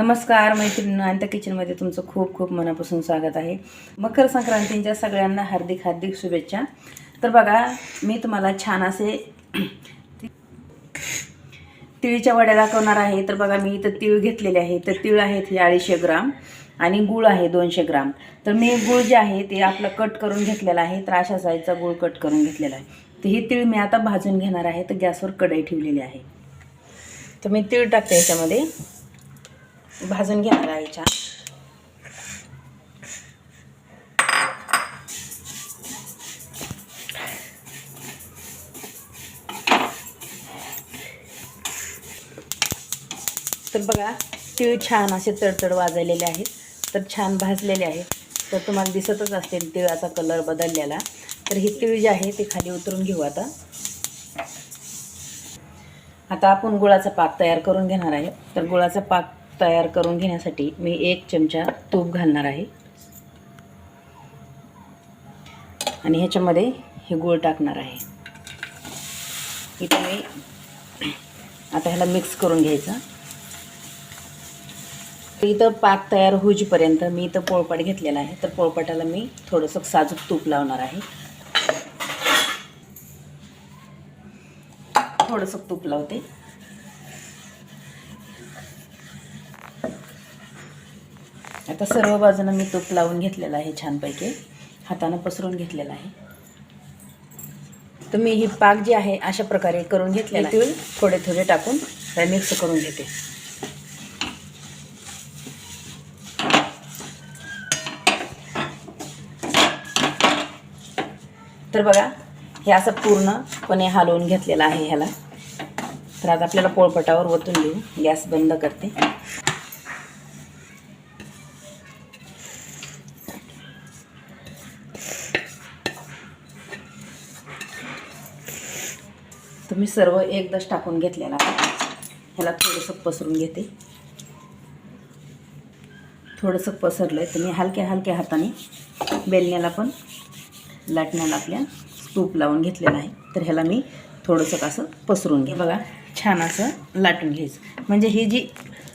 नमस्कार मैत्रिणी त्या किचनमध्ये तुमचं खूप खूप मनापासून स्वागत आहे. मकर संक्रांतींच्या सगळ्यांना हार्दिक हार्दिक शुभेच्छा. तर बघा मी तुम्हाला छान असे तिळीच्या वड्या दाखवणार आहे. तर बघा मी इथं तीळ घेतलेले आहे. तर तीळ आहेत हे अडीचशे ग्राम आणि गूळ आहे दोनशे ग्राम. तर मी गूळ जे आहे ते आपलं कट करून घेतलेलं आहे. तर अशा साईजचा गूळ कट करून घेतलेला आहे. तर ही तीळ मी आता भाजून घेणार आहे. तर गॅसवर कढई ठेवलेली आहे. तर मी तीळ टाकते याच्यामध्ये. भाजून घेणार आहे छान तर बघा तीळ छान असे तडतड वाजलेले आहेत. तर छान भाजलेले आहेत. तर तुम्हाला दिसतच असतील तिळाचा कलर बदललेला. तर हे तीळ जे आहे ते खाली उतरून घेऊ आता. आता आपण गुळाचा पाक तयार करून घेणार आहे. तर गुळाचा पाक तयार करून घेण्यासाठी मी एक चमचा तूप घालणार आहे. आणि ह्याच्यामध्ये हे गूळ टाकणार आहे. इथे मी आता ह्याला मिक्स करून घ्यायचं. इथं पाक तयार होईपर्यंत मी इथं पोळपाट घेतलेला आहे. तर पोळपाटाला मी थोडंसं साजूक तूप लावणार आहे. थोडंसं तूप लावते. आता सर्व बाजूनं मी तूप लावून घेतलेलं आहे छानपैकी. हातानं पसरून घेतलेलं आहे. तर मी ही पाक जी आहे अशा प्रकारे करून घेतलेला तीळ थोडे थोडे टाकून मिक्स करून घेते. तर बघा हे असं पूर्णपणे हलवून घेतलेलं आहे ह्याला. तर आता आपल्याला पोळपटावर ओतून देऊ. गॅस बंद करते. तर मी सर्व एकदाच टाकून घेतलेला ह्याला थोडंसं पसरून घेते. थोडंसं पसरलं आहे तर मी हलक्या हलक्या हाताने बेलण्याला पण लाटण्याला आपल्या तूप लावून घेतलेलं आहे. तर ह्याला मी थोडंसं असं पसरून घे बघा छान असं लाटून घ्यायचं. म्हणजे ही जी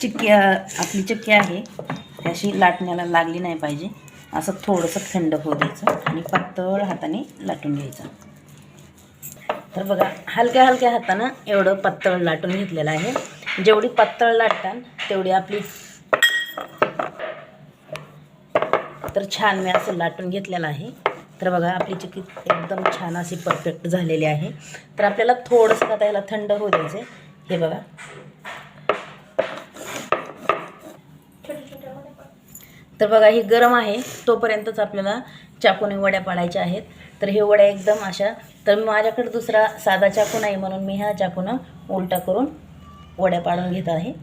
चिक्की आपली चिक्की आहे ती अशी लाटण्याला लागली नाही पाहिजे. असं थोडंसं थंड होऊ द्यायचं आणि पातळ हाताने लाटून घ्यायचं. तर बघा हलक्या हलक्या हातानं एवढं पातळ लाटून घेतलेलं आहे. जेवढी पातळ लाटतान तेवढी आपली तर छान मी असं लाटून घेतलेलं आहे. तर बघा आपली चिकी एकदम छान अशी परफेक्ट झालेली आहे. तर आपल्याला थोडंसं आता याला थंड होऊ द्यायचं हे बघा. तर बघा ही गरम आहे. तोपर्यंतच आपल्याला चाकूने वड्या पाडायच्या आहेत. तर हे वड्या एकदम अशा तर माझ्याकडे दुसरा साधा चाकू नाही म्हणून मी ह्या चाकूनं उलटा करून वड्या पाडून घेत आहे.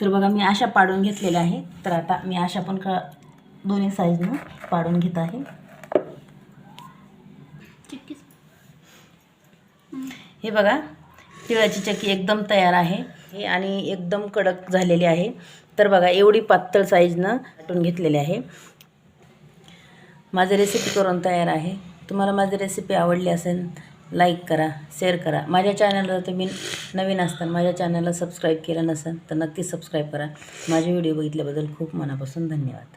तर बघा मी अशा पाडून घेतलेल्या आहे तर आता मी अशा पण का दोन्ही साईजनं पाडून घेत आहे. हे बघा तिळाची चक्की एकदम तयार आहे. हे आणि एकदम कडक झालेली आहे. तर बघा एवढी पातळ साईजनं वाटून घेतलेली आहे. माझी रेसिपी करून तयार आहे. तुम्हाला माझी रेसिपी आवडली असेल लाईक करा शेअर करा. माझ्या चॅनलला तुम्ही नवीन असताना माझ्या चॅनलला सबस्क्राईब केलं नसेल तर नक्की सबस्क्राईब करा. माझे व्हिडिओ बघितल्याबद्दल खूप मनापासून धन्यवाद.